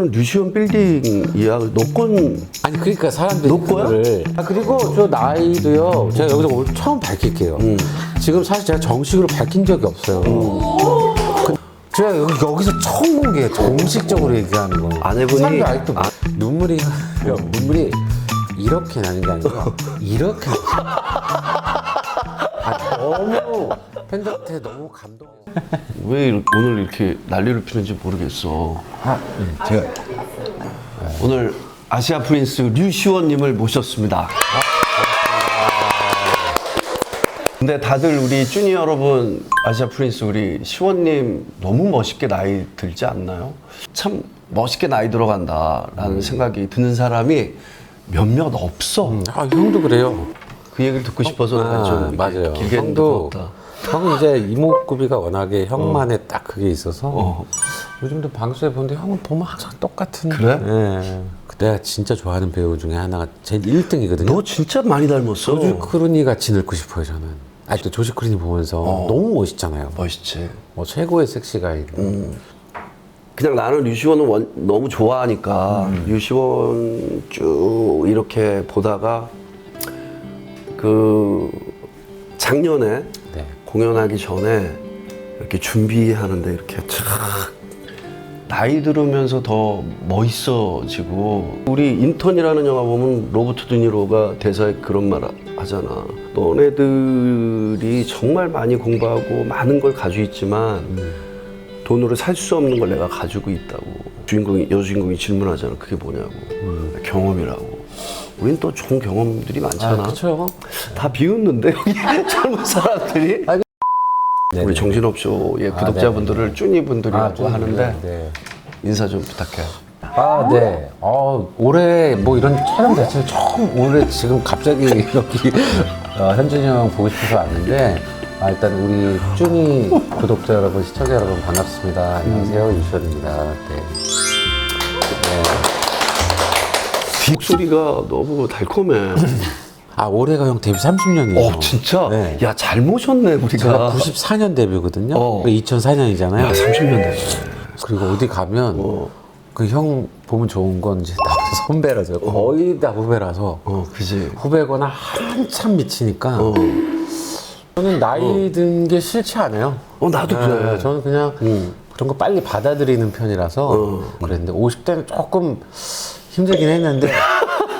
이거는 류시원 빌딩이야. 너건 아니 그러니까 사람들이? 그거를 아 그리고 저 나이도요 제가 여기서 오늘 처음 밝힐게요 음. 지금 사실 제가 정식으로 밝힌 적이 없어요 그- 제가 여기, 여기서 처음 본게 공식적으로 얘기하는 거 아내분이- 사람들 아직도 아. 눈물이 눈물이 이렇게 나는 게 아니라 이렇게 아, 너무 팬들한테 너무 감동 왜 이렇게- 오늘 이렇게 난리를 피는지 모르겠어. 아, 제가 오늘 아시아 프린스 류시원님을 모셨습니다. 근데 다들 우리 쭈니 여러분 아시아 프린스 우리 시원님 너무 멋있게 나이 들지 않나요? 참 멋있게 나이 들어간다라는 생각이 드는 사람이 몇몇 없어. 아 형도 그래요 그 얘기를 듣고 싶어서 내가 좀 맞아요. 길게 형도 고맙다. 형은 이제 이목구비가 워낙에 형만의 딱 그게 있어서 어. 요즘도 방송에 보는데 형은 보면 항상 똑같은. 그래? 예. 내가 진짜 좋아하는 배우 중에 하나가 제일 1등이거든요. 너 진짜 많이 닮았어. 조지 크루니 같이 늙고 싶어요 저는. 아직도 조지 크루니 보면서 너무 멋있잖아요. 멋있지. 뭐 최고의 섹시가이. 그냥 나는 류시원을 원- 너무 좋아하니까 류시원 쭉 이렇게 보다가 그 작년에 네. 공연하기 전에 이렇게 준비하는데 이렇게 촥 나이 들으면서 더 멋있어지고 우리 인턴이라는 영화 보면 로버트 드니로가 대사에 그런 말 하잖아. 너네들이 정말 많이 공부하고 많은 걸 가지고 있지만 돈으로 살 수 없는 걸 내가 가지고 있다고. 주인공이 여주인공이 질문하잖아. 그게 뭐냐고. 경험이라고 우린 또 좋은 경험들이 아, 많잖아 그렇죠. 다 비웃는데 여기 젊은 사람들이 네, 우리 정신없쇼의 구독자분들을 쭈니분들이라고 좀 하는데 네. 인사 좀 부탁해 아, 네. 어, 올해 뭐 이런 촬영 자체를 처음 올해 지금 갑자기 여기 어, 현준이 형 보고 싶어서 왔는데 아, 일단 우리 쭈니 구독자 여러분, 시청자 여러분 반갑습니다. 안녕하세요. 유시원입니다. 네. 목소리가 너무 달콤해 아, 올해가 형 데뷔 30년이에요. 어 진짜? 네. 야 잘 모셨네 우리가 제가 94년 데뷔거든요. 어. 2004년이잖아요. 야 30년 됐네 그리고 어디 가면 어. 그 형 보면 좋은 건 이제 나 선배라서 거의 다 후배라서 어 그지 후배거나 한참 미치니까 어. 저는 나이 든 게 싫지 않아요. 어, 나도 네, 그래. 저는 그냥 음. 그런 거 빨리 받아들이는 편이라서 어. 그랬는데 50대는 조금 힘들긴 했는데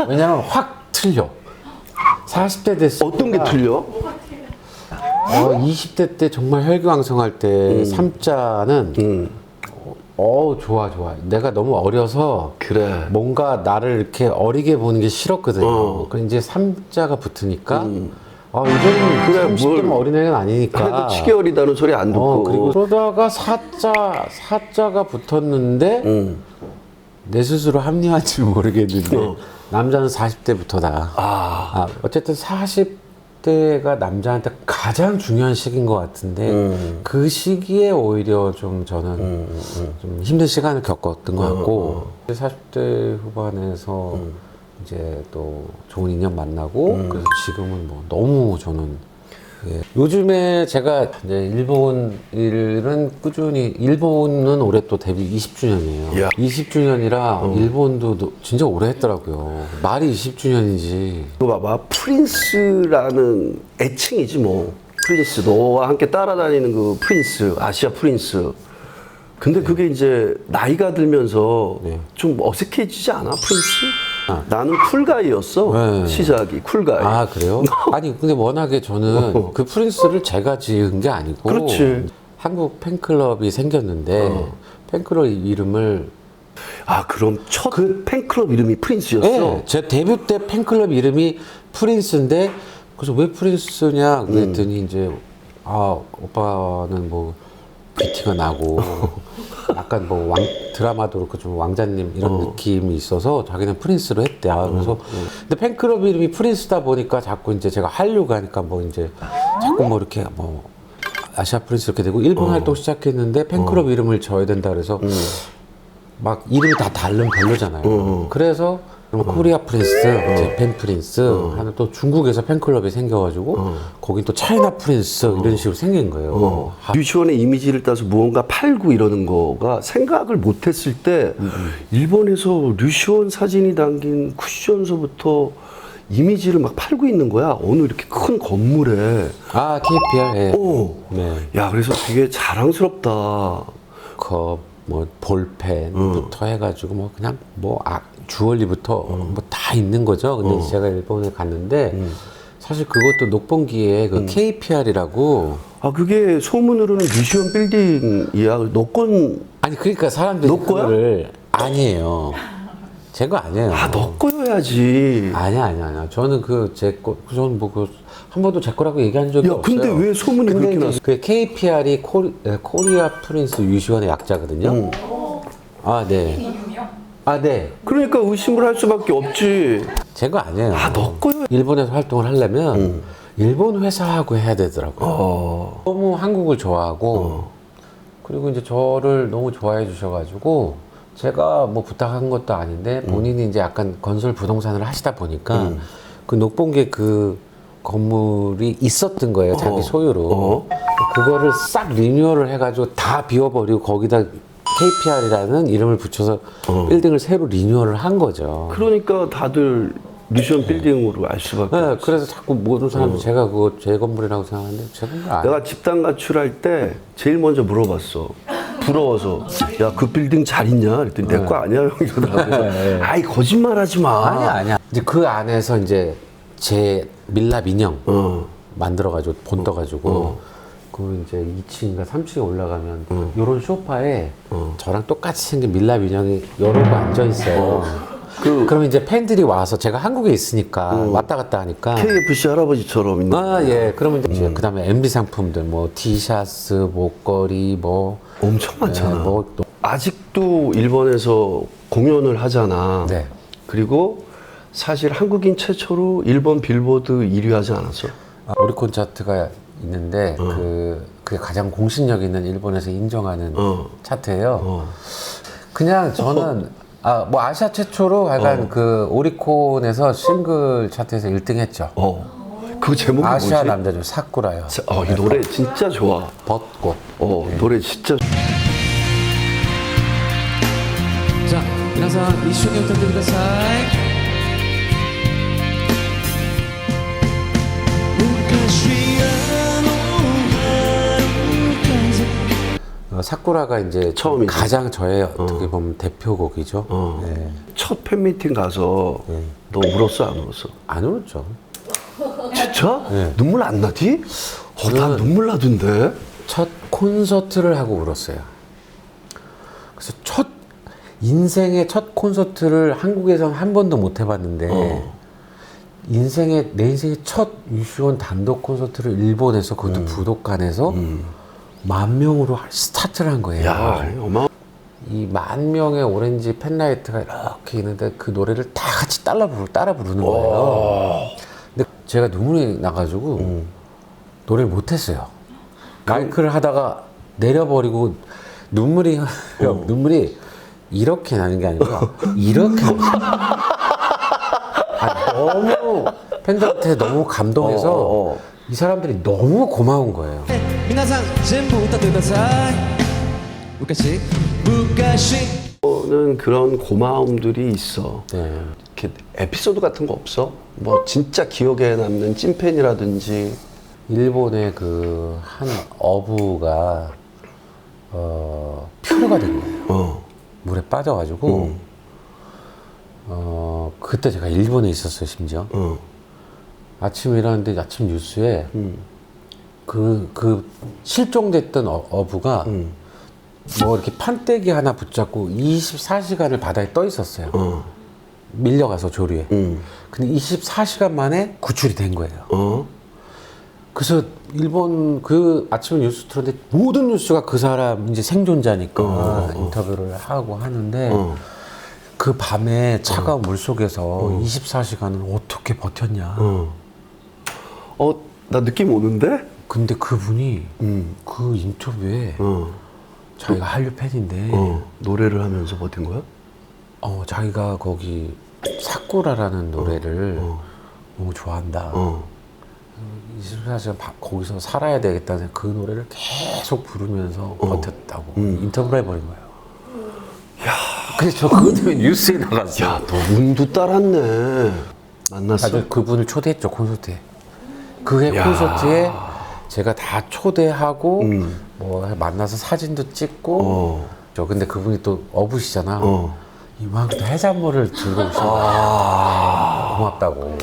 왜냐면 확 틀려. 40대 됐을 어떤 게 틀려? 어, 20대 때 정말 혈기왕성할 때 삼자는 음 어 좋아 좋아. 내가 너무 어려서 그래 뭔가 나를 이렇게 어리게 보는 게 싫었거든요. 어. 음. 그 이제 삼자가 붙으니까 아 이제는 그래, 30대면 뭘. 어린애는 아니니까. 그래도 치기 어리다는 소리 안 듣고 어, 그리고 그러다가 사자 사자가 붙었는데 음. 내 스스로 합리화인지 모르겠는데 어. 남자는 40대부터다. 아 아, 어쨌든 40대가 남자한테 가장 중요한 시기인 것 같은데 음. 그 시기에 오히려 좀 저는 좀 힘든 시간을 겪었던 것 같고 40대 후반에서 이제 또 좋은 인연 만나고 그래서 지금은 뭐 너무 저는 예. 요즘에 제가 이제 일본 일은 꾸준히 일본은 올해 또 데뷔 20주년이에요. 야. 20주년이라 일본도 노- 진짜 오래 했더라고요. 말이 20주년이지. 이거 봐봐 프린스라는 애칭이지 뭐 프린스 너와 함께 따라다니는 그 프린스 아시아 프린스 근데 그게 이제 나이가 들면서 네. 좀 어색해지지 않아 프린스? 나는 쿨가이였어 네. 시작이 쿨가이 아 그래요? 아니 근데 워낙에 저는 그 프린스를 제가 지은 게 아니고 그렇지. 한국 팬클럽이 생겼는데 팬클럽 이름을 아 그럼 첫 팬클럽 이름이 프린스였어? 네, 제 데뷔 때 팬클럽 이름이 프린스인데 그래서 왜 프린스냐 그랬더니 이제 아 오빠는 뭐 뷰티가 나고 약간 뭐 왕 드라마도 그렇고 좀 왕자님 이런 느낌이 있어서 자기는 프린스로 했대. 아, 그래서 근데 팬클럽 이름이 프린스다 보니까 자꾸 이제 제가 하려고 하니까 뭐 이제 자꾸 뭐 이렇게 뭐 아시아 프린스 이렇게 되고 일본 활동 시작했는데 팬클럽 이름을 져야 된다 그래서 막 이름이 다 다르면 별로잖아요. 그래서 그럼 코리아 프린스, 재팬 프린스 하는 또 중국에서 팬클럽이 생겨가지고 거긴 또 차이나 프린스 이런 식으로 생긴 거예요. 어. 류시원의 이미지를 따서 무언가 팔고 이러는 거가 생각을 못했을 때 일본에서 류시원 사진이 담긴 쿠션서부터 이미지를 막 팔고 있는 거야. 어느 이렇게 큰 건물에. 아 KPR, 예. 어. 네. 야, 그래서 되게 자랑스럽다. 컵, 뭐 볼펜부터 해가지고 뭐 그냥 뭐 아, 주얼리부터 뭐 다 있는 거죠. 근데 제가 일본에 갔는데 사실 그것도 녹봉기에 그 KPR이라고 아, 그게 소문으로는 류시원 빌딩이야. 너건 아니 그러니까 사람들이 너 거야? 그거를 아니에요. 제거 아니에요. 아, 너거 여야지. 아니야, 아니야, 아니야. 저는 그 제 거, 저는 뭐그 한 번도 제 거라고 얘기한 적이 야, 없어요. 근데 왜 소문이 근데 그렇게 이제 났어? 그 KPR이 코리, 에, 코리 아 프린스 유시원의 약자거든요. 아, 네. 아, 네. 그러니까 의심을 할 수밖에 없지. 제 거 아니에요. 아, 너 거야. 일본에서 활동을 하려면 일본 회사하고 해야 되더라고요. 어. 너무 한국을 좋아하고 그리고 이제 저를 너무 좋아해 주셔가지고 제가 뭐 부탁한 것도 아닌데 본인이 이제 약간 건설 부동산을 하시다 보니까 그 녹봉계 그 건물이 있었던 거예요 자기 소유로 어. 그거를 싹 리뉴얼을 해가지고 다 비워버리고 거기다 KPR이라는 이름을 붙여서 빌딩을 새로 리뉴얼을 한 거죠. 그러니까 다들 류시원 빌딩으로 알 수밖에 네, 그래서 자꾸 모든 사람이 제가 그거 제 건물이라고 생각하는데 제 건물 아니에요. 내가 집단 가출할 때 제일 먼저 물어봤어. 부러워서 야 그 빌딩 잘 있냐? 그랬더니 내 거 아니야 형 이러더라고. 아이 거짓말 하지 마. 아니야 아니야. 이제 그 안에서 이제 제 밀랍 인형 어. 만들어가지고 본 떠가지고 그 이제 2층인가 3층에 올라가면 요런 소파에 저랑 똑같이 생긴 밀랍 인형이 여러 개 앉아 있어요. 그 그럼 이제 팬들이 와서 제가 한국에 있으니까 왔다 갔다 하니까 KFC 할아버지처럼 있는. 아 예 그러면 이제 그다음에 MB 상품들 뭐 티셔츠 목걸이 뭐 엄청 많잖아. 네, 뭐 또- 아직도 일본에서 공연을 하잖아. 네. 그리고 사실 한국인 최초로 일본 빌보드 1위 하지 않았어? 아, 오리콘 차트가 있는데 그 그게 가장 공신력 있는 일본에서 인정하는 어. 차트예요. 어. 그냥 저는 아 뭐 아시아 최초로 약간 그 오리콘에서 싱글 차트에서 1등 했죠. 어. 그 제목이 아시아 뭐지? 남자죠 사쿠라요. 자, 어, 이 노래 진짜 좋아. 벚꽃. 어, 노래 진짜 じゃあ皆さん一緒に歌ってください 어, 사쿠라가 이제 처음이죠. 가장 저의 어떻게 보면 대표곡이죠. 어. 네. 첫 팬미팅 가서 너 울었어 안 울었어? 안 울었죠. 진짜? 네. 눈물 안 나지? 어, 난 눈물 나던데. 첫 콘서트를 하고 울었어요. 그래서 첫 인생의 첫 콘서트를 한국에서는 한 번도 못 해봤는데 어. 인생의 내 인생의 첫 유시원 단독 콘서트를 일본에서 그것도 부독관에서 만 명으로 스타트를 한 거예요. 야, 어마. 이만 명의 오렌지 팬라이트가 이렇게 있는데 그 노래를 다 같이 따라 부르 따라 부르는 거예요. 근데 제가 눈물이 나가지고 노래를 못했어요. 마이크를 하다가 내려버리고 눈물이 눈물이 이렇게 나는 게 아니고 이렇게. 아, 너무 팬들한테 너무 감동해서 어, 어. 이 사람들이 너무 고마운 거예요. 皆さん全部歌ってください昔昔 는 그런 고마움들이 있어. 네. 이렇게 에피소드 같은 거 없어? 뭐 진짜 기억에 남는 찐팬이라든지. 일본의 그 한 어부가 어, 표류가 된 거예요. 어. 물에 빠져가지고 어 그때 제가 일본에 있었어요 심지어 어. 아침에 일어났는데 아침 뉴스에 그, 그 실종됐던 어, 어부가 뭐 이렇게 판때기 하나 붙잡고 24시간을 바다에 떠 있었어요. 어. 밀려가서 조류에. 음. 근데 24시간 만에 구출이 된 거예요. 어. 그래서 일본 그 아침에 뉴스 틀었는데 모든 뉴스가 그 사람 이제 생존자니까 인터뷰를 하고 하는데 어. 그 밤에 차가운 물 속에서 24시간을 어떻게 버텼냐. 어. 어, 나 느낌 오는데? 근데 그분이 음. 그 인터뷰에 어. 자기가 한류 팬인데 어. 노래를 하면서 버틴 거야? 어, 자기가 거기 사쿠라라는 노래를 너무 좋아한다. 어. 24시간 바- 거기서 살아야 되겠다는 그 노래를 계속 부르면서 버텼다고 인터뷰를 해버린 거예요. 야. 그래서 저 그것 때문에 뉴스에 나갔어요. 야, 너 운도 따랐네. 만났어. 아주 그분을 초대했죠 콘서트에. 그해 야. 콘서트에 제가 다 초대하고 뭐 만나서 사진도 찍고. 어. 저 근데 그분이 또 어부시잖아. 어. 이만큼 해산물을 들고 오신 거야. 고맙다고.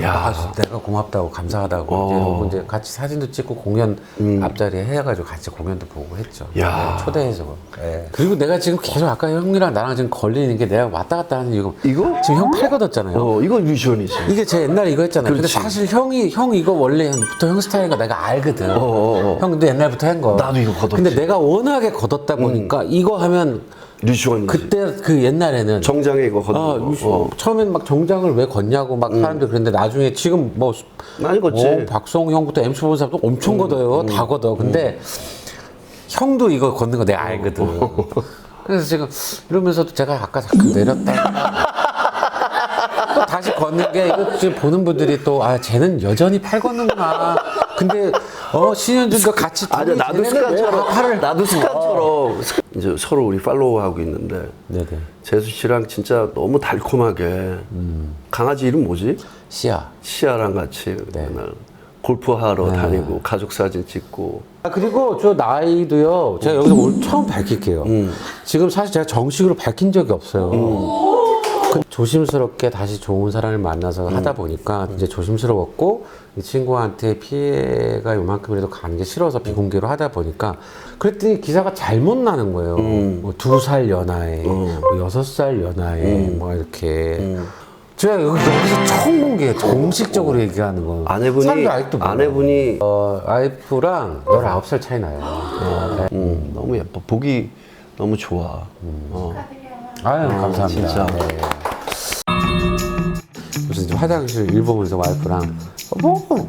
야. 아, 내가 고맙다고 감사하다고 어. 이제 하고 이제 같이 사진도 찍고 공연 앞자리에 해가지고 같이 공연도 보고 했죠. 야. 네, 초대해서. 예. 그리고 내가 지금 계속 아까 형이랑 나랑 지금 걸리는 게 내가 왔다 갔다 하는 이거. 이거? 지금 형 팔 걷었잖아요. 어, 이거 뮤지션이지. 이게 제 옛날에 이거 했잖아요. 그렇지. 근데 사실 형이 형 이거 원래부터 형 스타일인 거 내가 알거든. 어, 어. 형 근데 옛날부터 한 거. 나도 이거 걷었지. 음. 근데 내가 워낙에 걷었다 보니까 이거 하면 뮤지션이지. 그때 그 옛날에는 정장에 이거 걷는 아, 거. 어. 처음엔 막 정장을 왜 걷냐고 막 사람들 그랬는데 나중에 지금 뭐 많이 걷지. 어, 박성 형부터 MC 본 사람도 엄청 걷어요. 다 걷어. 근데 형도 이거 걷는 거 내가 알거든. 그래서 지금 이러면서도 제가 아까 잠깐 내렸다. 또 다시 걷는 게 이거 지금 보는 분들이 또 아 쟤는 여전히 팔 걷는구나. 근데 어 신현준과 같이 아니 나도 습관처럼 팔을 나도 습관처럼 이제 서로 우리 팔로우하고 있는데 네네 재수 씨랑 진짜 너무 달콤하게 강아지 이름 뭐지? 시야. 시아랑 같이 네. 맨날 골프하러 다니고 가족 사진 찍고 아, 그리고 저 나이도요. 제가 여기서 오늘 처음 밝힐게요. 음. 지금 사실 제가 정식으로 밝힌 적이 없어요. 그 조심스럽게 다시 좋은 사람을 만나서 음. 하다 보니까 이제 조심스러웠고 이 친구한테 피해가 요만큼이라도 가는 게 싫어서 비공개로 하다 보니까 그랬더니 기사가 잘못 나는 거예요. 음. 뭐두살 연하에, 어. 뭐 여섯 살 연하에, 음. 뭐 이렇게. 제가 여기, 여기서 처음 본게 공식적으로 얘기하는 거. 아내분이. 아내분이 어, 와이프랑 19살 차이 나요. 네. 음, 너무 예뻐 보기 너무 좋아 어. 아유, 감사합니다. 진짜. 네. 이제 화장실 일 보면서 와이프랑 뭐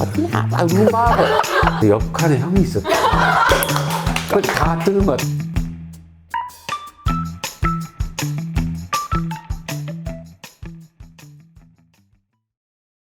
어디냐 막 이러고 막 옆칸에 형이 있었대. 그다 뜨는 거야.